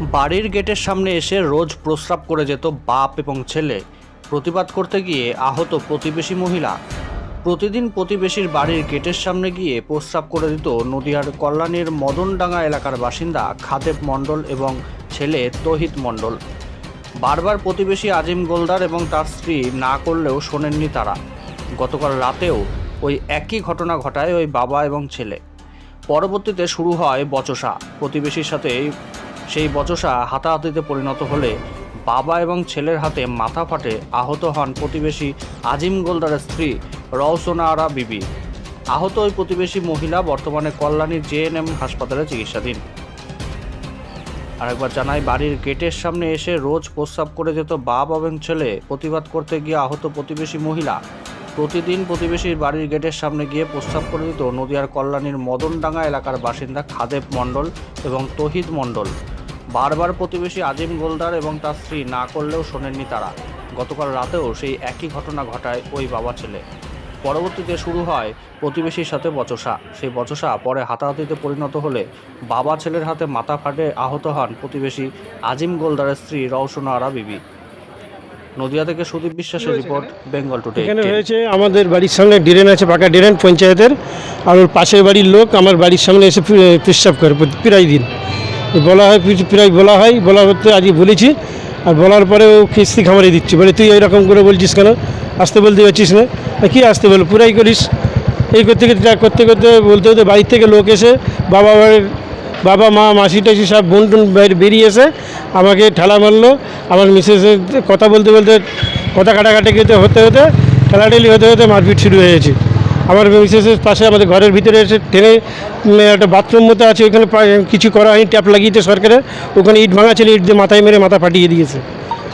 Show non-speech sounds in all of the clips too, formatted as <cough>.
বাড়ির গেটের সামনে এসে রোজ প্রস্রাব করে যেত বাপ এবং ছেলে। প্রতিবাদ করতে গিয়ে আহত প্রতিবেশী মহিলা প্রতিদিন প্রতিবেশীর বাড়ির গেটের সামনে গিয়ে প্রস্রাব করে দিত নদিয়ার কল্যাণীর মদনডাঙ্গা এলাকার বাসিন্দা খাদেব মণ্ডল এবং ছেলে তহিত মণ্ডল। বারবার প্রতিবেশী আজিম গোলদার এবং তার স্ত্রী না করলেও শোনেননি তারা। গতকাল রাতেও ওই একই ঘটনা ঘটায় ওই বাবা এবং ছেলে। পরবর্তীতে শুরু হয় বচসা। প্রতিবেশীর সাথে সেই বচসা হাতাহাতিতে পরিণত হলে বাবা এবং ছেলের হাতে মাথা ফাটে আহত হন প্রতিবেশী আজিম গোলদারের স্ত্রী রওসোনা আরা বিবি। আহত ওই প্রতিবেশী মহিলা বর্তমানে কল্যাণী জেএনএম হাসপাতালে চিকিৎসাধীন। আরেকবার জানাই, বাড়ির গেটের সামনে এসে রোজ প্রস্রাব করে যেত বাপ এবং ছেলে। প্রতিবাদ করতে গিয়ে আহত প্রতিবেশী মহিলা প্রতিদিন প্রতিবেশীর বাড়ির গেটের সামনে গিয়ে প্রস্রাব করে দিত নদিয়ার কল্যাণীর মদনডাঙ্গা এলাকার বাসিন্দা খাদেব মণ্ডল এবং তহিদ মণ্ডল। বারবার প্রতিবেশী আজিম গোলদার এবং তার স্ত্রী না করলেও শোনেননি তারা। গতকাল রাতেও সেই একই ঘটনা ঘটায় ওই বাবা ছেলে। পরবর্তীতে শুরু হয় প্রতিবেশীর সাথে বচসা। সেই বচসা পরে হাতাহাতিতে পরিণত হলে বাবা ছেলের হাতে মাথা ফাটে আহত হন প্রতিবেশী আজিম গোলদারের স্ত্রী রওশনা আরা বিবি। নদিয়া থেকে সুদীপ বিশ্বাসের রিপোর্ট বেঙ্গল টুডে এখানে হয়েছে আমাদের বাড়ির সামনে ড্রেন আছে পাকা ড্রেন পঞ্চায়েতের। আর ওর পাশের বাড়ির লোক আমার বাড়ির সামনে এসে পেশাব করে প্রায় দিন। বলা হয় প্রায় বলা হয় বলা হতে আজকে বলেছি, আর বলার পরে ও কিস্তি খামারে দিচ্ছি। বলে তুই এরকম করে বলছিস কেন? আসতে বলতে পারছিস না? কি আসতে বল, পুরাই করিস। এই করতে করতে করতে করতে বলতে বলতে বাড়ির থেকে লোক এসে বাবা বাবা, মা, মাসি, টাসি সব বোন টোন বেরিয়ে এসে আমাকে ঠেলা মারলো। আমার মিসেসের কথা বলতে বলতে কথা কাটাকাটি করতে হতে হতে ঠেলাঠেলি হতে হতে মারপিট শুরু হয়েছে আমার মিসেসের পাশে আমাদের ঘরের ভিতরে এসে উম, একটা বাথরুম মতো আছে ওইখানে কিছু করা হয়নি ট্যাপ লাগিয়েছে সরকারের ওখানে ইট ভাঙা ছিল ইট দিয়ে মাথায় মেরে মাথা ফাটিয়ে দিয়েছে।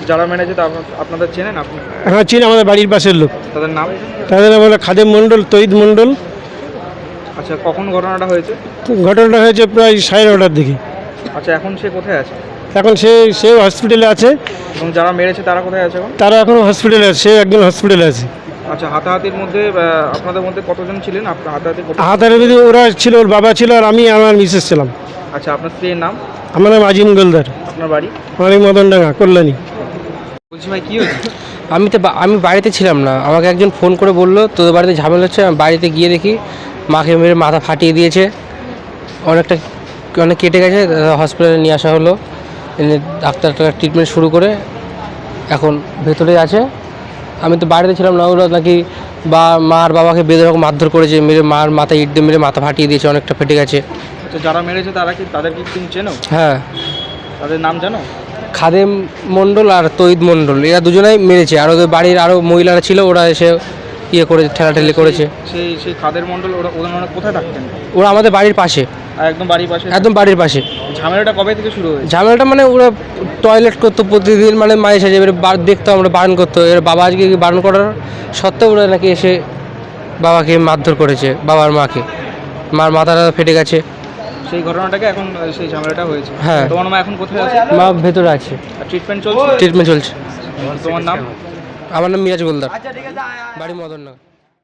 যারা মেরেছে আপনাদের চেনেন আপনি? হ্যাঁ চিনি আমাদের বাড়ির পাশের লোক। তাদের নাম? তাদের নাম হলো খাদেম মণ্ডল তৈদ মণ্ডল। আচ্ছা কখন ঘটনাটা হয়েছে? ঘটনাটা হয়েছে প্রায় সাড়ে নটার দিকে। আচ্ছা এখন সে কোথায় আছে? এখন সে সে হসপিটালে আছে। এবং যারা মেরেছে তারা কোথায় আছে এখন? তারা এখনও হসপিটালে আছে সে একজন হসপিটালে আছে। আচ্ছা হাতাহাতির মধ্যে আপনাদের মধ্যে কতজন ছিলেন? আপনার হাতাহাতি করতে হাতারে ওরা ছিল ওর বাবা ছিল আর আমি আমার মিসেস ছিলাম। আচ্ছা আপনার স্ত্রীর নাম? আমার নাম আজিম গোলদার। আপনার বাড়ি? আমার মদনডাঙ্গা কল্যাণী। বলছি ভাই কি হয়েছে? <laughs> আমি তো আমি বাড়িতে ছিলাম না। আমাকে একজন ফোন করে বলল তোদের বাড়িতে ঝামেলা হচ্ছে আমি বাড়িতে গিয়ে দেখি। মাকে মেরে মাথা ফাটিয়ে দিয়েছে। অনেকটা অনেক কেটে গেছে হসপিটালে নিয়ে আসা হলো। এনে ডাক্তার ট্রিটমেন্ট শুরু করে এখন ভেতরে আছে। আমি তো বাড়িতে ছিলাম না ওরা নাকি বা মার বাবাকে বেঁধে রকম মারধর করেছে মেরে মার মাথায় ইট দিয়ে মেরে মাথা ফাটিয়ে দিয়েছে অনেকটা ফেটে গেছে। আচ্ছা যারা মেরেছে তারা কি তাদের কি তুমি চেনো? হ্যাঁ। তাদের নাম জানো? খাদেম মণ্ডল আর তৈদ মণ্ডল এরা দুজনেই মেরেছে। আর ওদের বাড়ির আরও মহিলারা ছিল ওরা এসে ইয়ে করে ঠেলাঠেলি করেছে। সেই সেই খাদের মণ্ডল ওরা ওরা কোথায় থাকতেন? ওরা আমাদের বাড়ির পাশে। একদম বাড়ির পাশে? একদম বাড়ির পাশে। ঝামেলাটা কবে থেকে শুরু হয়েছে? ঝামেলাটা মানে ওরা টয়লেট করতো প্রতিদিন মানে মাঝে সাঝে এবারে বার দেখতো আমরা বারণ করতো। এবার বাবা আজকে বারণ করার সত্ত্বেও ওরা নাকি এসে বাবাকে মারধর করেছে বাবার মাকে। মার মাথাটা ফেটে গেছে। সেই ঘটনাটাকে এখন সেই ঝামেলাটা হয়েছে। হ্যাঁ। তোমার মা এখন কোথায় আছে? মা ভেতরে আছে। ট্রিটমেন্ট চলছে? ট্রিটমেন্ট চলছে। তোমার নাম? আমার নাম মিরাজ গোলদার। বাড়ি মদননগর।